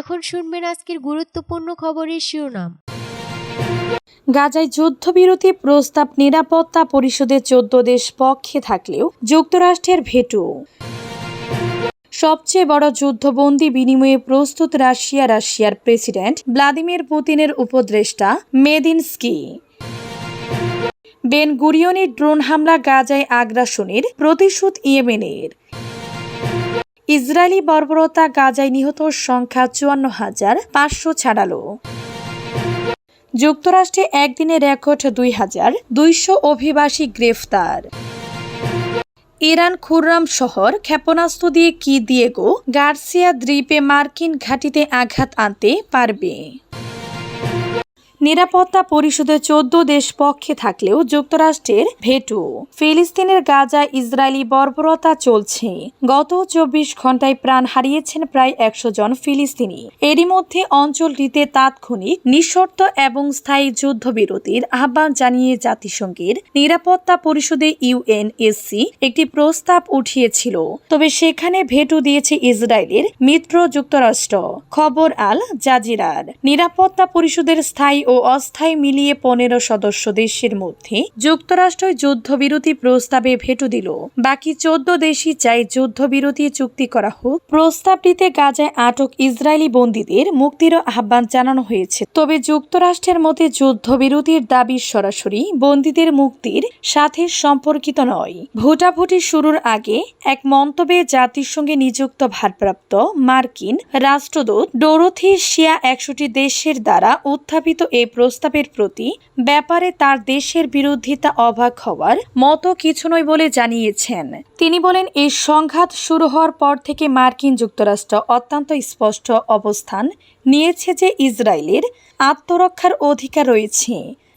এখন শুনবেন আজকের গুরুত্বপূর্ণ খবরের শিরোনাম। গাজায় যুদ্ধবিরতি প্রস্তাব নিরাপত্তা পরিষদের চোদ্দ দেশ পক্ষে থাকলেও যুক্তরাষ্ট্রের ভেটো। সবচেয়ে বড় যুদ্ধবন্দি বিনিময়ে প্রস্তুত রাশিয়া রাশিয়ার প্রেসিডেন্ট ভ্লাদিমির পুতিনের উপদেষ্টা মেদিনস্কি। বেন গুরিয়নের ড্রোন হামলা গাজায় আগ্রাসনের প্রতিশোধ ইয়েমেনের। ইসরায়েলি বর্বরতা গাজায় নিহত সংখ্যা চুয়ান্ন হাজার পাঁচশো ছাড়ালো। যুক্তরাষ্ট্রে একদিনে রেকর্ড দুই হাজার দুইশো অভিবাসী গ্রেফতার। ইরান খুররাম শহর ক্ষেপণাস্ত্র দিয়ে কি দিয়ে গো গার্সিয়া দ্বীপে মার্কিন ঘাঁটিতে আঘাত আনতে পারবে। নিরাপত্তা পরিষদে চোদ্দ দেশ পক্ষে থাকলেও যুক্তরাষ্ট্রের ভেটো। ফিলিস্তিনের গাজা ইসরায়েলি বর্বরতা চলছে। গত চব্বিশ ঘন্টায় প্রাণ হারিয়েছেন প্রায় একশো জন ফিলিস্তিনি। এরই মধ্যে অঞ্চলটিতে তাৎক্ষণিক, নিঃশর্ত এবং স্থায়ী যুদ্ধবিরতির আহ্বান জানিয়ে জাতিসংঘের নিরাপত্তা পরিষদে ইউএনএসসি একটি প্রস্তাব উঠিয়েছিল। তবে সেখানে ভেটু দিয়েছে ইসরায়েলের মিত্র যুক্তরাষ্ট্র। খবর আল জাজিরার। নিরাপত্তা পরিষদের স্থায়ী ও অস্থায়ী মিলিয়ে পনেরো সদস্য দেশের মধ্যে যুক্তরাষ্ট্র যুদ্ধবিরতি প্রস্তাবে ভেটো দিল। বাকি চোদ্দ দেশই চাই যুদ্ধবিরতি চুক্তি করা হোক। প্রস্তাবটিতে গাজায় আটক ইসরায়েলি বন্দীদের মুক্তির আহ্বান জানানো হয়েছে। তবে যুক্তরাষ্ট্রের মতে যুদ্ধবিরতির দাবি সরাসরি বন্দীদের মুক্তির সাথে সম্পর্কিত নয়। ভোটাভুটি শুরুর আগে এক মন্তব্যে জাতিসংঘে নিযুক্ত ভারপ্রাপ্ত মার্কিন রাষ্ট্রদূত ডোরোথি শিয়া একশোটি দেশের দ্বারা উত্থাপিত এই প্রস্তাবের প্রতি ব্যাপারে তার দেশের বিরোধিতা অবাক হওয়ার মতো কিছু নয় বলে জানিয়েছেন। তিনি বলেন, এই সংঘাত শুরু হওয়ার পর থেকে মার্কিন যুক্তরাষ্ট্র অত্যন্ত স্পষ্ট অবস্থান নিয়েছে যে ইসরায়েলের আত্মরক্ষার অধিকার রয়েছে।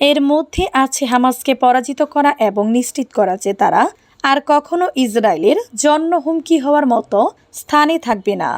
এর মধ্যে আছে হামাসকে পরাজিত করা এবং নিশ্চিত করা যে তারা আর কখনো ইসরায়েলের জন্ম হুমকি হওয়ার মতো স্থানে থাকবে না।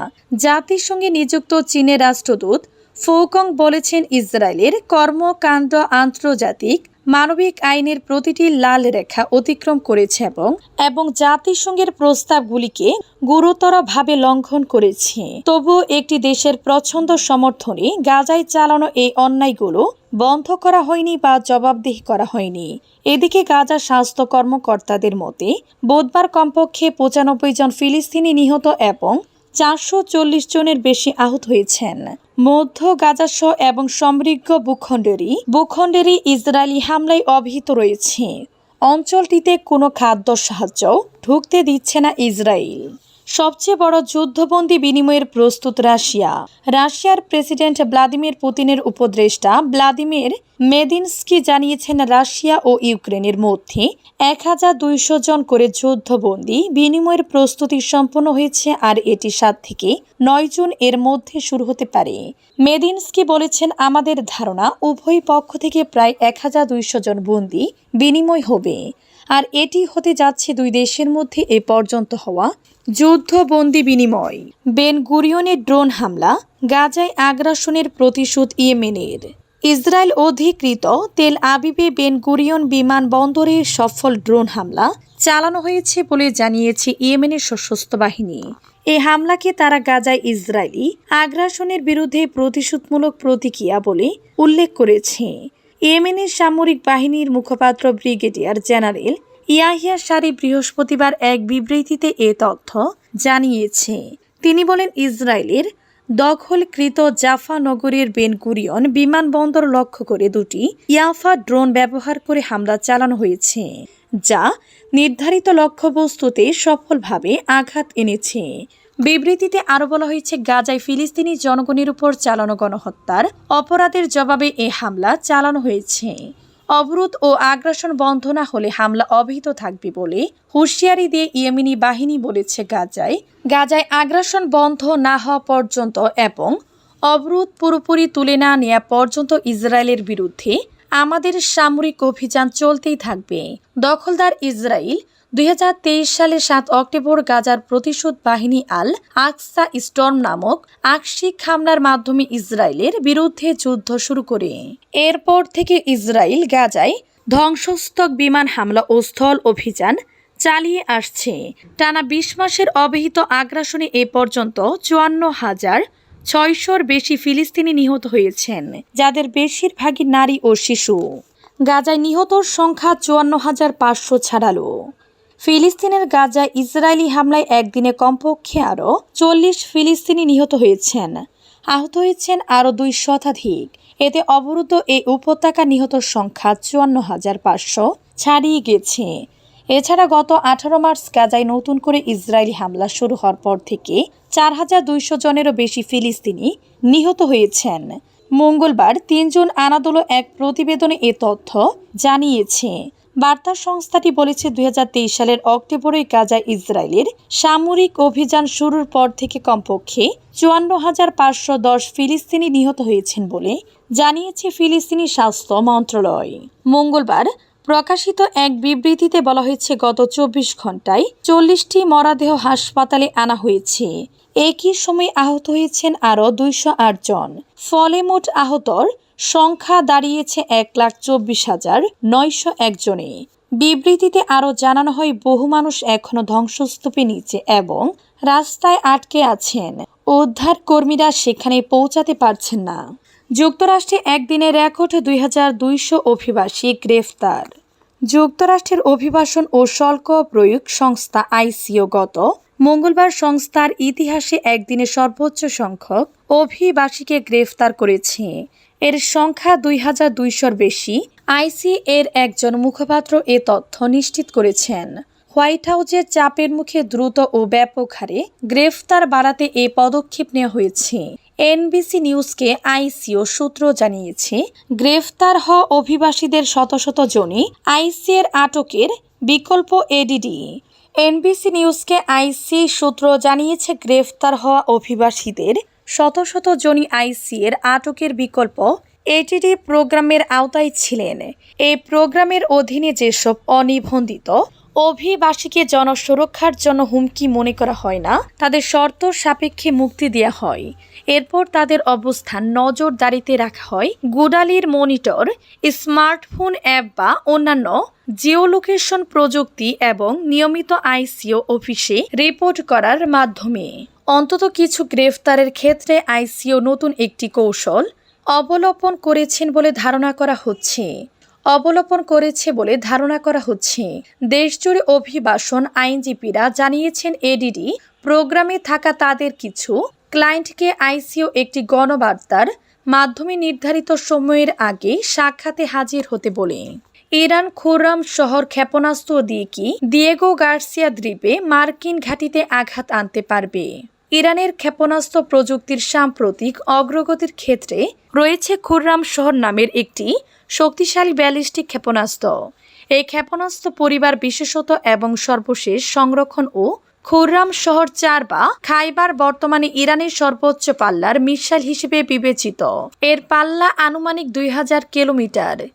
জাতিসংঘে নিযুক্ত চীনের রাষ্ট্রদূত ফৌকং বলেছেন ইসরায়েলের কর্মকাণ্ড আন্তর্জাতিক মানবিক আইনের প্রতিটি লাল রেখা অতিক্রম করেছে এবং এবং জাতিসংঘের প্রস্তাবগুলিকে গুরুতরভাবে লঙ্ঘন করেছে। তবুও একটি দেশের প্রচণ্ড সমর্থনে গাজায় চালানো এই অন্যায়গুলো বন্ধ করা হয়নি বা জবাবদিহি করা হয়নি। এদিকে গাজা স্বাস্থ্য কর্মকর্তাদের মতে, বুধবার কমপক্ষে পঁচানব্বই জন ফিলিস্তিনি নিহত এবং চারশো চল্লিশ জনের বেশি আহত হয়েছেন। মধ্য গাজাসহ এবং সমৃদ্ধ ভূখণ্ডেরই ভূখণ্ডেরই ইসরায়েলি হামলায় অভিহিত রয়েছে। অঞ্চলটিতে কোনো খাদ্য সাহায্য ঢুকতে দিচ্ছে না ইসরায়েল। সবচেয়ে বড় যুদ্ধবন্দী বিনিময়ের প্রস্তুত রাশিয়া। রাশিয়ার প্রেসিডেন্ট ভ্লাদিমির পুতিনের উপদেষ্টা ভ্লাদিমির মেদিনস্কি জানিয়েছেন, রাশিয়া ও ইউক্রেনের মধ্যে এক হাজার দুইশো জন করে যুদ্ধবন্দী বিনিময়ের প্রস্তুতি সম্পন্ন হয়েছে আর এটি সাত থেকে নয় জুন এর মধ্যে শুরু হতে পারে। মেদিনস্কি বলেছেন, আমাদের ধারণা, উভয় পক্ষ থেকে প্রায় এক হাজার দুইশো জন বন্দী বিনিময় হবে। আর এটি হতে যাচ্ছে দুই দেশের মধ্যে এ পর্যন্ত হওয়া যুদ্ধবন্দি বিনিময়। বেন গুরিয়নের ড্রোন হামলা, গাজায় আগ্রাসনের প্রতিশোধ ইয়েমেনের। ইসরায়েল অধিকৃত তেল আবিবে বেন গুরিয়ন বিমানবন্দরে সফল ড্রোন হামলা চালানো হয়েছে বলে জানিয়েছে ইয়েমেনের সশস্ত্র বাহিনী। এই হামলাকে তারা গাজায় ইসরায়েলি আগ্রাসনের বিরুদ্ধে প্রতিশোধমূলক প্রতিক্রিয়া বলে উল্লেখ করেছে। ইয়েমেনের সামরিক বাহিনীর মুখপাত্র ব্রিগেডিয়ার জেনারেল ইয়াহিয়া সারি বৃহস্পতিবার এক বিবৃতিতে এ তথ্য জানিয়েছে। তিনি বলেন, ইসরায়েলের দখলকৃত জাফা নগরীর বেনকুরিয়ন বিমানবন্দর লক্ষ্য করে দুটি ইয়াফা ড্রোন ব্যবহার করে হামলা চালানো হয়েছে, যা নির্ধারিত লক্ষ্যবস্তুতে সফলভাবে আঘাত এনেছে। বিবৃতিতে আরও বলা হয়েছে, গাজায় ফিলিস্তিনি জনগণের উপর চালানো গণহত্যার অপরাধের জবাবে এ হামলা চালানো হয়েছে। অবরোধ ও আগ্রাসন বন্ধ না হলে হামলা অবহিত থাকবে বলে হুঁশিয়ারি দিয়ে ইয়েমিনি বাহিনী বলেছে গাজায়। গাজায় আগ্রাসন বন্ধ না হওয়া পর্যন্ত এবং অবরোধ পুরোপুরি তুলে না নেওয়া পর্যন্ত ইসরায়েলের বিরুদ্ধে আমাদের সামরিক অভিযান চলতেই থাকবে। দখলদার ইসরায়েল দুই সালের সাত অক্টোবর গাজার প্রতিশোধ বাহিনী আল আকসা স্টর্ম নামক আকস্মিক হামলার মাধ্যমে ইসরায়েলের বিরুদ্ধে যুদ্ধ শুরু করে। এরপর থেকে ইসরায়েল গাজায় ধ্বংসস্তক বিমান হামলা ও স্থল অভিযান চালিয়ে আসছে। টানা বিশ মাসের অবহিত আগ্রাসনে এ পর্যন্ত চুয়ান্ন হাজার ছয়শোর বেশি ফিলিস্তিনি নিহত হয়েছেন, যাদের বেশিরভাগই নারী ও শিশু। গাজায় নিহতর সংখ্যা চুয়ান্ন হাজার পাঁচশো ছাড়ালো। ফিলিস্তিনের গাজা ইসরায়েলি হামলায় একদিনে কমপক্ষে আরও চল্লিশ ফিলিস্তিনি নিহত হয়েছেন। আহত হয়েছেন আরও দুই শতাধিক। এতে অবরুদ্ধ এই উপত্যকা নিহতর সংখ্যা চুয়ান্ন হাজার পাঁচশো ছাড়িয়ে গেছে। এছাড়া গত আঠারো মার্চ গাজায় নতুন করে ইসরায়েলি হামলা শুরু হওয়ার পর থেকে চার হাজার দুইশো জনেরও বেশি ফিলিস্তিনি নিহত হয়েছেন। মঙ্গলবার তিনজন আনাদোলো এক প্রতিবেদনে এ তথ্য জানিয়েছে। বার্তা সংস্থাটি বলেছে, দুই হাজার তেইশ সালের অক্টোবরে গাজায় ইসরায়েলের সামরিক অভিযান শুরুর পর থেকে কমপক্ষে চুয়ান্ন হাজার পাঁচশো দশ ফিলিস্তিনি নিহত হয়েছেন বলে জানিয়েছে ফিলিস্তিনি স্বাস্থ্য মন্ত্রণালয়। মঙ্গলবার প্রকাশিত এক বিবৃতিতে বলা হয়েছে, গত চব্বিশ ঘন্টায় চল্লিশটি মরাদেহ হাসপাতালে আনা হয়েছে। একই সময় আহত হয়েছেন আরও দুইশো আট জন। ফলে মোট আহতর সংখ্যা দাঁড়িয়েছে এক লাখ চব্বিশ হাজার নয়শো একজনে বিবৃতিতে আরও জানানো হয়, বহু মানুষ এখনও ধ্বংসস্তূপে নিচে এবং রাস্তায় আটকে আছেন। উদ্ধার কর্মীরা সেখানে পৌঁছাতে পারছেন না। যুক্তরাষ্ট্রে একদিনে রেকর্ড দুই হাজার দুইশো অভিবাসী গ্রেফতার। যুক্তরাষ্ট্রের অভিবাসন ও শুল্ক প্রয়োগ সংস্থা আইসিও গত মঙ্গলবার সংস্থার ইতিহাসে একদিনে সর্বোচ্চ সংখ্যক অভিবাসীকে গ্রেফতার করেছে। এর সংখ্যা দুই হাজার দুইশোর বেশি। আইসি এর একজন মুখপাত্র এ তথ্য নিশ্চিত করেছেন। হোয়াইট হাউসের চাপের মুখে দ্রুত ও ব্যাপক হারে গ্রেফতার বাড়াতে এ পদক্ষেপ নেওয়া হয়েছে। এনবিসি নিউজকে আইসিও সূত্র জানিয়েছে, গ্রেফতার হওয়া অভিবাসীদের শত শত জনই আইসিএর আটকের বিকল্প এডিডি। এনবিসি নিউজকে আইসি সূত্র জানিয়েছে, গ্রেফতার হওয়া অভিবাসীদের শত শত জনই আইসি এর আটকের বিকল্প এটিডি প্রোগ্রামের আওতায় ছিলেন। এই প্রোগ্রামের অধীনে যেসব অনিবন্ধিত অভিবাসীকে জনসুরক্ষার জন্য হুমকি মনে করা হয় না, তাদের শর্ত সাপেক্ষে মুক্তি দেওয়া হয়। এরপর তাদের অবস্থান নজরদারিতে রাখা হয়। গুডালির মনিটর, স্মার্টফোন অ্যাপ বা অন্যান্য জিওলোকেশন প্রযুক্তি এবং নিয়মিত আইসিও অফিসে রিপোর্ট করার মাধ্যমে। অন্তত কিছু গ্রেফতারের ক্ষেত্রে আইসিও নতুন একটি কৌশল অবলম্বন করেছেন বলে ধারণা করা হচ্ছে। অবলম্বন করেছে বলে ধারণা করা হচ্ছে। দেশজুড়ে অভিবাসন আইনজীবীরা জানিয়েছেন, এডিডি প্রোগ্রামে থাকা তাদের কিছু ক্লায়েন্টকে আইসিও একটি গণবার্তার মাধ্যমে নির্ধারিত সময়ের আগে সাক্ষাতে হাজির হতে বলে। ইরান খুররাম শহর ক্ষেপণাস্ত্র দিয়ে কি দিয়েগো গার্সিয়া দ্বীপে মার্কিন ঘাঁটিতে আঘাত আনতে পারবে? ইরানের ক্ষেপণাস্ত্র প্রযুক্তির সাম্প্রতিক অগ্রগতির ক্ষেত্রে রয়েছে খুররাম শহর নামের একটি শক্তিশালী ব্যালিস্টিক ক্ষেপণাস্ত্র। এই ক্ষেপণাস্ত্র পরিবার বিশেষত এবং সর্বশেষ সংরক্ষণ ও খুররাম শহর চার বা খাইবার বর্তমানে ইরানের সর্বোচ্চ পাল্লার মিসাইল হিসেবে বিবেচিত। এর পাল্লা আনুমানিক দুই হাজার কিলোমিটার।